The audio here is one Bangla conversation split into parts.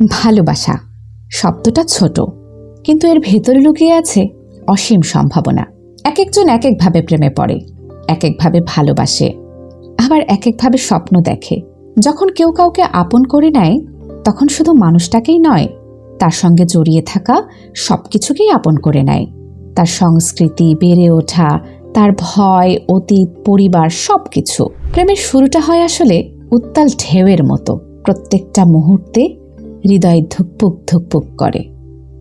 ভালোবাসা। শব্দটা ছোট, কিন্তু এর ভেতরে লুকিয়ে আছে অসীম সম্ভাবনা। এক একজন এক একভাবে প্রেমে পড়ে এক একভাবে ভালোবাসে, আবার এক একভাবে স্বপ্ন দেখে। যখন কেউ কাউকে আপন করে নেয়, তখন শুধু মানুষটাকেই নয়, তার সঙ্গে জড়িয়ে থাকা সব কিছুকেই আপন করে নেয়। তার সংস্কৃতি বেড়ে ওঠা, তার ভয়, অতীত, পরিবার সব কিছু প্রেমের শুরুটা হয় আসলে উত্তাল ঢেউয়ের মতো। প্রত্যেকটা মুহূর্তে হৃদয় ধুকপুক ধুকপুক করে।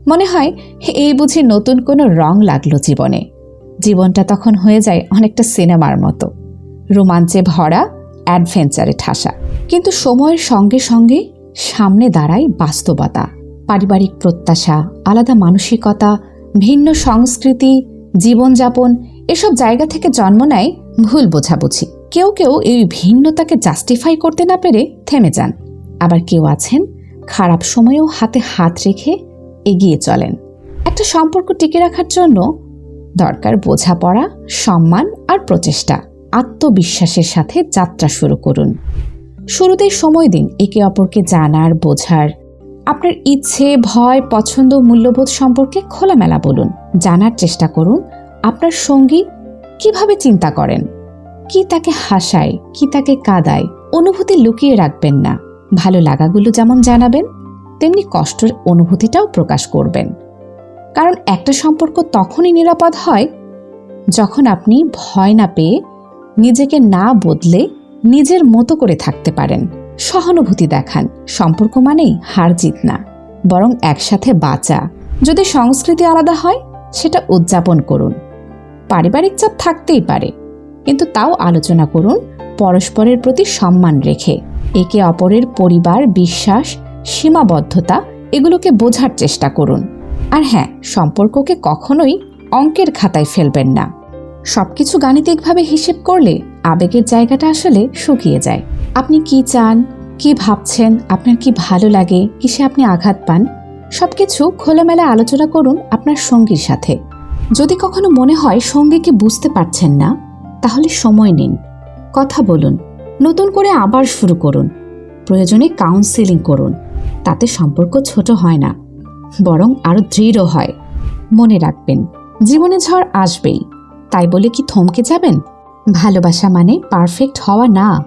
মনে হয় এই বুঝি নতুন কোনো রং লাগল জীবনে। জীবনটা তখন হয়ে যায় অনেকটা সিনেমার মতো। রোমাঞ্চে ভরা, অ্যাডভেঞ্চারে ঠাসা। কিন্তু সময়ের সঙ্গে সঙ্গে সামনে দাঁড়ায় বাস্তবতা। পারিবারিক প্রত্যাশা, আলাদা মানসিকতা, ভিন্ন সংস্কৃতি, জীবনযাপন, এসব জায়গা থেকে জন্ম নেয় ভুল বোঝাবুঝি। কেউ কেউ এই ভিন্নতাকে জাস্টিফাই করতে না পেরে থেমে যান। আবার কেউ আছেন খারাপ সময়েও হাতে হাত রেখে এগিয়ে চলেন। একটা সম্পর্ক টিকে রাখার জন্য দরকার বোঝাপড়া, সম্মান আর প্রচেষ্টা। আত্মবিশ্বাসের সাথে যাত্রা শুরু করুন। শুরুতেই সময় দিন একে অপরকে জানার, বোঝার। আপনার ইচ্ছে, ভয়, পছন্দ, মূল্যবোধ সম্পর্কে খোলামেলা বলুন। জানার চেষ্টা করুন, আপনার সঙ্গী কীভাবে চিন্তা করেন? কি তাকে হাসায়, কি তাকে কাদায়? অনুভূতি লুকিয়ে রাখবেন না। ভালো লাগাগুলো যেমন জানাবেন, তেমনি কষ্টের অনুভূতিটাও প্রকাশ করবেন। কারণ একটা সম্পর্ক তখনই নিরাপদ হয় যখন আপনি ভয় না পেয়ে নিজেকে না বদলে নিজের মতো করে থাকতে পারেন। সহানুভূতি দেখান, সম্পর্ক মানেই হার জিত না, বরং একসাথে বাঁচা। যদি সংস্কৃতি আলাদা হয়, সেটা উদযাপন করুন। পারিবারিক চাপ থাকতেই পারে, কিন্তু তাও আলোচনা করুন, পরস্পরের প্রতি সম্মান রেখে। একে অপরের পরিবার, বিশ্বাস, সীমাবদ্ধতা, এগুলোকে বোঝার চেষ্টা করুন। আর হ্যাঁ সম্পর্ককে কখনোই অঙ্কের খাতায় ফেলবেন না। সবকিছু গাণিতিকভাবে হিসেব করলে আবেগের জায়গাটা আসলে শুকিয়ে যায়। আপনি কি চান? কি ভাবছেন? আপনার কি ভালো লাগে? কিসে আপনি আঘাত পান? সবকিছু খোলামেলা আলোচনা করুন আপনার সঙ্গীর সাথে। যদি কখনো মনে হয় সঙ্গীকে বুঝতে পারছেন না, তাহলে সময় নিন। কথা বলুন। নতুন করে আবার শুরু করুন। প্রয়োজনে কাউন্সেলিং করুন, তাতে সম্পর্ক ছোট হয় না, বরং আরও দৃঢ় হয়। মনে রাখবেন, জীবনে ঝড় আসবেই, তাই বলে কি থমকে যাবেন? ভালোবাসা মানে পারফেক্ট হওয়া না,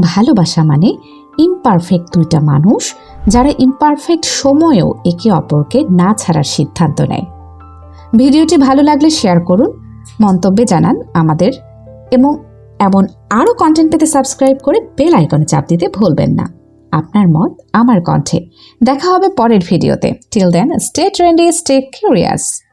ভালোবাসা মানে ইমপারফেক্ট দুইটা মানুষ যারা ইমপারফেক্ট সময়েও একে অপরকে না ছাড়ার সিদ্ধান্ত নেয়। ভিডিওটি ভালো লাগলে শেয়ার করুন, মন্তব্যে জানান আমাদের এবং এমন আরও কন্টেন্ট পেতে সাবস্ক্রাইব করে বেল আইকনে চাপ দিতে ভুলবেন না। আপনার মত আমার কণ্ঠে। দেখা হবে পরের ভিডিওতে till then stay trendy stay curious